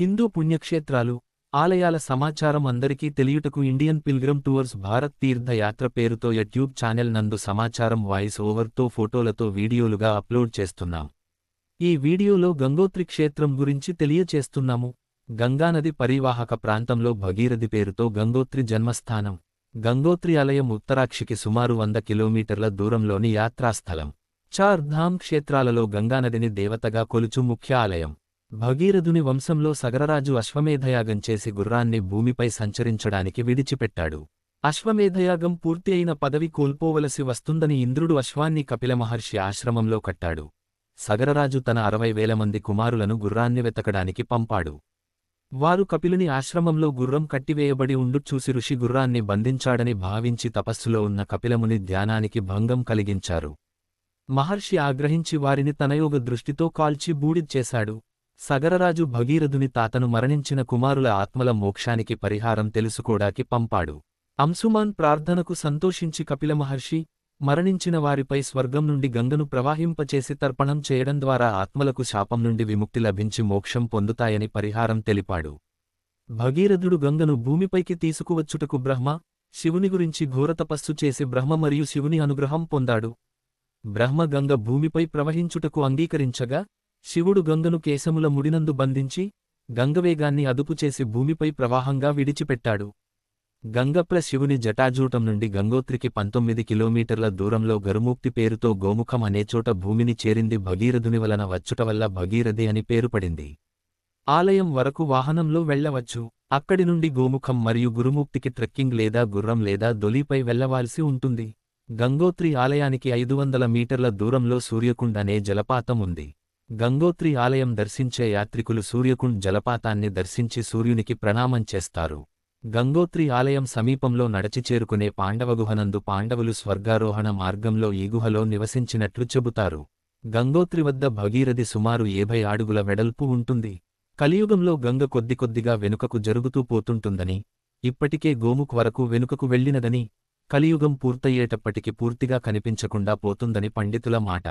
హిందూ పుణ్యక్షేత్రాలు ఆలయాల సమాచారం అందరికీ తెలియుటకు Indian pilgrim tours Bharat Tirthayatra పేరుతో యూట్యూబ్ ఛానల్ నందు సమాచారం వాయిస్ ఓవర్తో ఫోటోలతో వీడియోలుగా అప్లోడ్ చేస్తున్నాం. ఈ వీడియోలో గంగోత్రి క్షేత్రం గురించి తెలియచేస్తున్నాము. గంగానది పరివాహక ప్రాంతంలో భగీరథి పేరుతో గంగోత్రి జన్మస్థానం. గంగోత్రి ఆలయం ఉత్తరాక్షికి సుమారు వంద కిలోమీటర్ల దూరంలోని యాత్రాస్థలం. చార్ధామ్ క్షేత్రాలలో గంగానదిని దేవతగా కొలుచు ముఖ్య ఆలయం. భగీరథుని వంశంలో సగరరాజు అశ్వమేధయాగం చేసి గుర్రాన్ని భూమిపై సంచరించడానికి విడిచిపెట్టాడు. అశ్వమేధయాగం పూర్తి అయిన పదవి కోల్పోవలసి వస్తుందని ఇంద్రుడు అశ్వాన్ని కపిలమహర్షి ఆశ్రమంలో కట్టాడు. సగరరాజు తన అరవై వేల మంది కుమారులను గుర్రాన్ని వెతకడానికి పంపాడు. వారు కపిలుని ఆశ్రమంలో గుర్రం కట్టివేయబడి ఉండు చూసి ఋషి గుర్రాన్ని బంధించాడని భావించి తపస్సులో ఉన్న కపిలముని ధ్యానానికి భంగం కలిగించారు. మహర్షి ఆగ్రహించి వారిని తనయోగ దృష్టితో కాల్చి బూడిద్చేశాడు సగరరాజు భగీరథుని తాతను మరణించిన కుమారుల ఆత్మల మోక్షానికి పరిహారం తెలుసుకోడాకి పంపాడు. అంశుమాన్ ప్రార్థనకు సంతోషించి కపిల మహర్షి మరణించిన వారిపై స్వర్గం నుండి గంగను ప్రవాహింపచేసి తర్పణం చేయడం ద్వారా ఆత్మలకు శాపం నుండి విముక్తి లభించి మోక్షం పొందుతాయని పరిహారం తెలిపాడు. భగీరథుడు గంగను భూమిపైకి తీసుకువచ్చుటకు బ్రహ్మ శివుని గురించి ఘోరతపస్సు చేసి బ్రహ్మ మరియు శివుని అనుగ్రహం పొందాడు. బ్రహ్మ గంగ భూమిపై ప్రవహించుటకు అంగీకరించగా శివుడు గంగను కేశముల ముడినందు బంధించి గంగవేగాన్ని అదుపుచేసి భూమిపై ప్రవాహంగా విడిచిపెట్టాడు. గంగప్ర శివుని జటాజూటం నుండి గంగోత్రికి పంతొమ్మిది కిలోమీటర్ల దూరంలో గరుమూక్తి పేరుతో గోముఖం అనే చోట భూమిని చేరింది భగీరథుని వలన వచ్చుట వల్ల భగీరథి అని పేరుపడింది ఆలయం వరకు వాహనంలో వెళ్ళవచ్చు అక్కడి నుండి గోముఖం మరియు గురుముక్తికి ట్రెక్కింగ్ లేదా గుర్రం లేదా దొలిపై వెళ్ళవాల్సి ఉంటుంది. గంగోత్రి ఆలయానికి ఐదు వందల మీటర్ల దూరంలో సూర్యకుండ్ అనే జలపాతం ఉంది. గంగోత్రి ఆలయం దర్శించే యాత్రికులు సూర్యకుండ్ జలపాతాన్ని దర్శించి సూర్యునికి ప్రణామం చేస్తారు. గంగోత్రి ఆలయం సమీపంలో నడచి చేరుకునే పాండవగుహనందు పాండవులు స్వర్గారోహణ మార్గంలో ఈ గుహలో నివసించినట్లు చెబుతారు. గంగోత్రి వద్ద భగీరథి సుమారు ఏభై అడుగుల వెడల్పు ఉంటుంది. కలియుగంలో గంగ కొద్ది కొద్దిగా వెనుకకు జరుగుతూ పోతుంటుందని ఇప్పటికే గోముఖ్ వరకు వెనుకకు వెళ్ళినదని కలియుగం పూర్తయ్యేటప్పటికి పూర్తిగా కనిపించకుండా పోతుందని పండితుల మాట.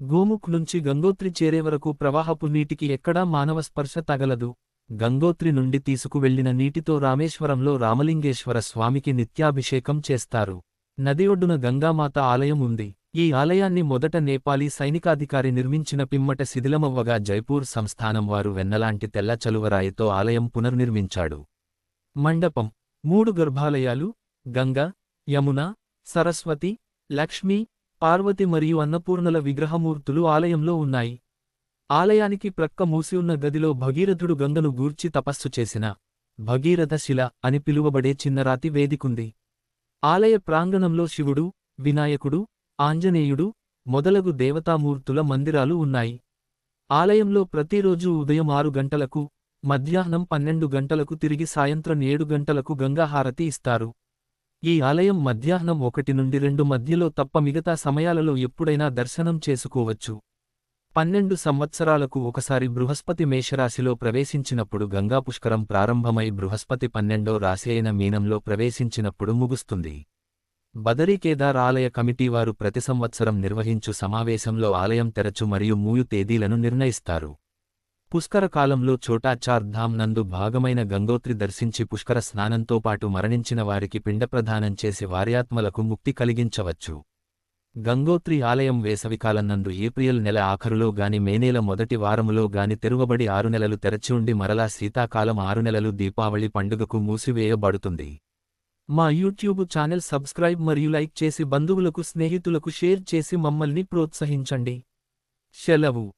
గోముఖ్ నుంచి గంగోత్రి చేరే వరకు ప్రవాహపు నీటికి ఎక్కడా మానవ స్పర్శ తగలదు. గంగోత్రి నుండి తీసుకువెళ్ళిన నీటితో రామేశ్వరంలో రామలింగేశ్వర స్వామికి నిత్యాభిషేకం చేస్తారు. నది ఒడ్డున గంగామాత ఆలయం ఉంది. ఈ ఆలయాన్ని మొదట నేపాలీ సైనికాధికారి నిర్మించిన పిమ్మట శిథిలమవ్వగా జైపూర్ సంస్థానం వారు వెన్నలాంటి తెల్ల చలువరాయితో ఆలయం పునర్నిర్మించాడు. మండపం మూడు గర్భాలయాలు గంగ యమున సరస్వతి లక్ష్మి పార్వతి మరియు అన్నపూర్ణల విగ్రహమూర్తులు ఆలయంలో ఉన్నాయి. ఆలయానికి ప్రక్క మూసి గదిలో భగీరథుడు గంగను గూర్చి తపస్సు చేసిన. భగీరథశిల అని పిలువబడే చిన్నరాతి వేదికుంది. ఆలయ ప్రాంగణంలో శివుడు వినాయకుడు ఆంజనేయుడు మొదలగు దేవతామూర్తుల మందిరాలు ఉన్నాయి. ఆలయంలో ప్రతిరోజూ ఉదయం ఆరు గంటలకు మధ్యాహ్నం పన్నెండు గంటలకు తిరిగి సాయంత్రం ఏడు గంటలకు గంగాహారతి ఇస్తారు. ఈ ఆలయం మధ్యాహ్నం ఒకటి నుండి రెండు మధ్యలో తప్ప మిగతా సమయాలలో ఎప్పుడైనా దర్శనం చేసుకోవచ్చు. పన్నెండు సంవత్సరాలకు ఒకసారి బృహస్పతి మేషరాశిలో ప్రవేశించినప్పుడు గంగా పుష్కరం ప్రారంభమై బృహస్పతి పన్నెండో రాశి అయిన మీనంలో ప్రవేశించినప్పుడు ముగుస్తుంది. బదరీ కేదార్ ఆలయ కమిటీ వారు ప్రతి సంవత్సరం నిర్వహించు సమావేశంలో ఆలయం తెరచు మరియు మూయు తేదీలను నిర్ణయిస్తారు. పుష్కర కాలంలో చోటాచార్ ధామ్ నందు భాగమైన గంగోత్రి దర్శించి పుష్కర స్నానంతో పాటు మరణించిన వారికి పిండప్రదానం చేసి వార్యాత్మలకు ముక్తి కలిగించవచ్చు. గంగోత్రి ఆలయం వేసవికాలం నందు ఏప్రిల్ నెల ఆఖరులో గాని మే నెల మొదటి వారములో గాని తెరువబడి ఆరు నెలలు తెరచి ఉండి మరలా శీతాకాలం ఆరు నెలలు దీపావళి పండుగకు మూసివేయబడుతుంది. మా యూట్యూబ్ ఛానల్ సబ్స్క్రైబ్ మరియు లైక్ చేసి బంధువులకు స్నేహితులకు షేర్ చేసి మమ్మల్ని ప్రోత్సహించండి. సెలవు.